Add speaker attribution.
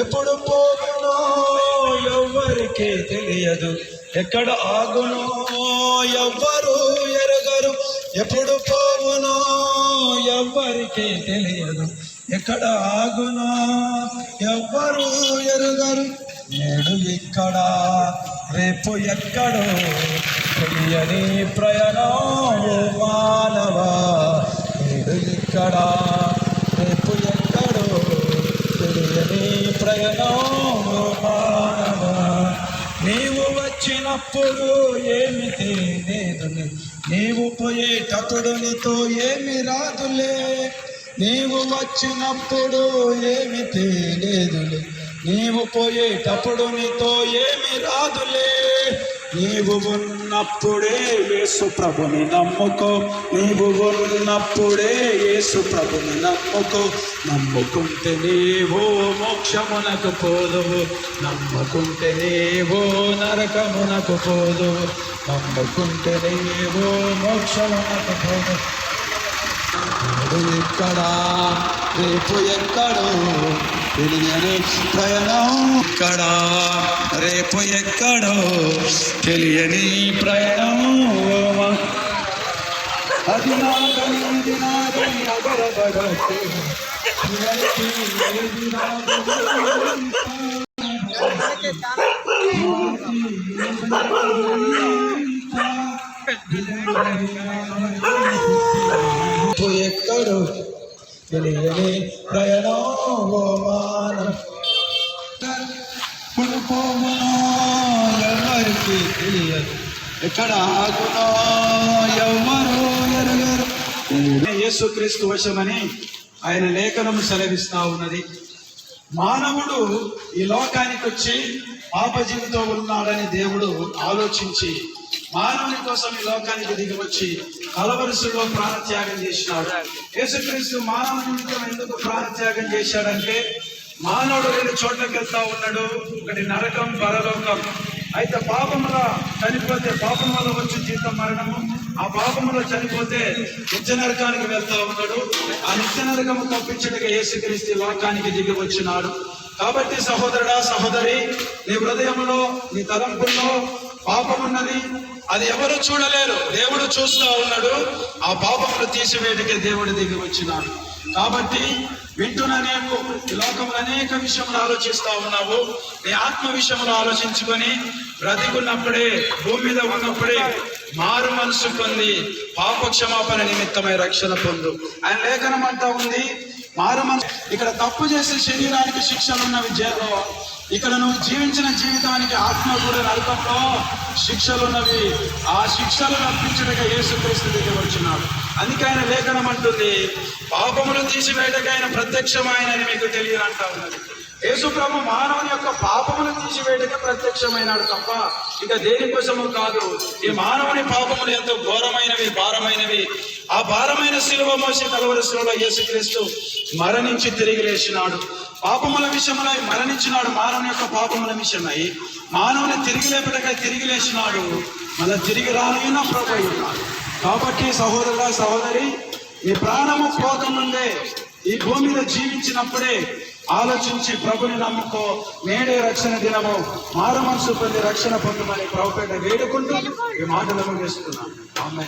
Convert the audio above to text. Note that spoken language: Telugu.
Speaker 1: ఎప్పుడు పోగునో ఎవ్వరికీ తెలియదు. ఎక్కడ ఆగునో ఎవ్వరు ఎరగరు. ఎప్పుడు పోవునో ఎవ్వరికీ తెలియదు. ఎక్కడ ఆగునో ఎవ్వరు ఎరుగరు. నేడు ఇక్కడ రేపు ఎక్కడో తెలియని ప్రయాణం మానవా నేడు ఇక్కడ రేపు ఎక్కడో తెలియని ప్రయాణం ఓ మానవా నీవు వచ్చినప్పుడు ఏమి తెలియదులే నీవు పోయేటప్పుడు నీతో ఏమి రాదులే నీవు వచ్చినప్పుడు ఏమి తెలియదులే నీవు పోయేటప్పుడు నీతో ఏమి రాదులే నీవు ఉన్నప్పుడే యేసు ప్రభుని నమ్ముకో. నీవు ఉన్నప్పుడే యేసు ప్రభుని నమ్ముకో. నమ్ముకుంటే నీవో మోక్షమునకు పోదువు నమ్ముకుంటే నీవో నరకమునకు పోదువు నమ్ముకుంటే నీవో మోక్షమునకు పోదు. ఎక్కడా? రేపు ఎక్కడో? తెలియని ప్రయాణం ఇక్కడ రేపు ఎక్కడో తెలియని ప్రయాణం. అది నాదని ఇది నాదని అగరబడకు ఎక్కడో తెలియని ప్రయాణం ఎవరికి తెలియదు. ఎక్కడ ఆగునో ఎవరు ఎరగరు. యేసుక్రీస్తు వశమని ఆయన లేఖనము సెలవిస్తా ఉన్నది. మానవుడు ఈ లోకానికి వచ్చి పాప జీవితం ఉన్నాడని దేవుడు ఆలోచించి మానవుని కోసం ఈ లోకానికి దిగివచ్చి వచ్చి ప్రాణత్యాగం చేసినాడు. యేసుక్రీస్తు మానవునితో నిమిత్తం ఎందుకు ప్రాణత్యాగం చేశాడంటే మానవుడు రెండు చోట్లకి వెళ్తా ఉన్నాడు. ఒకటి నరకం పరలోకం. అయితే పాపముల చనిపోతే పాపం వల్ల వచ్చి జీతం మరణము. ఆ పాపములో చనిపోతే నిత్య నరకానికి వెళ్తా ఉన్నాడు. ఆ నిత్య నరకము తప్పించడానికి యేసుక్రీస్తు లోకానికి దిగి వచ్చినాడు. కాబట్టి సహోదరుడా సహోదరి నీ హృదయంలో నీ తలంపుల్లో పాపం ఉన్నది. అది ఎవరు చూడలేరు. దేవుడు చూస్తూ ఉన్నాడు. ఆ పాపములు తీసివేటికే దేవుడి దిగి వచ్చినాడు. కాబట్టి వింటున్న నీవు లోకంలో అనేక విషయములు ఆలోచిస్తూ ఉన్నావు. నీ ఆత్మ విషయంలో ఆలోచించుకొని బ్రతికున్నప్పుడే భూమి మీద ఉన్నప్పుడే మారు మనసు పొంది పాప క్షమాపణ నిమిత్తమై రక్షణ పొందు. ఆయన లేఖనం అంతా ఉంది. మారు మనసు ఇక్కడ తప్పు చేసే శరీరానికి శిక్షలు ఉన్నవి జైల్లో ఇక్కడ నువ్వు జీవించిన జీవితానికి ఆత్మ కూడా నరకంలో శిక్షలు ఉన్నవి. ఆ శిక్షలు రప్పించడగా యేసుక్రీస్తు దగ్గర వచ్చినాడు. అందుకే ఆయన లేఖనం అంటుంది పాపములు తీసివేయటకు ఆయన ప్రత్యక్షమాయనని మీకు తెలియదు అంటా ఉన్నది. యేసు ప్రభు మానవుని యొక్క పాపములు తీసివేయటకే ప్రత్యక్షమైనాడు తప్ప ఇక దేనికోసము కాదు. ఈ మానవుని పాపములు ఎంతో ఘోరమైనవి భారమైనవి. ఆ భారమైన శిలువ మోసి కలవరి శిలువలో యేసుక్రీస్తు మరణించి తిరిగి లేచినాడు. పాపముల విషయమై మరణించినాడు. మానవుని యొక్క పాపముల విషయమై మానవుని తిరిగి లేపటకై తిరిగి లేచినాడు. మళ్ళీ తిరిగి రానైనా ప్రభు ఉన్నాడు కాబట్టి సహోదరుల సహోదరి ఈ ప్రాణము పోకముందే ఈ భూమి మీద జీవించినప్పుడే ఆలోచించి ప్రభుని నమ్ముకో. నేడే రక్షణ దినము. మారు మనసు పొంది రక్షణ పొందమని ప్రభుపేట వేడుకుంటూ ఈ మాటలను ముగిస్తున్నాను ఆమె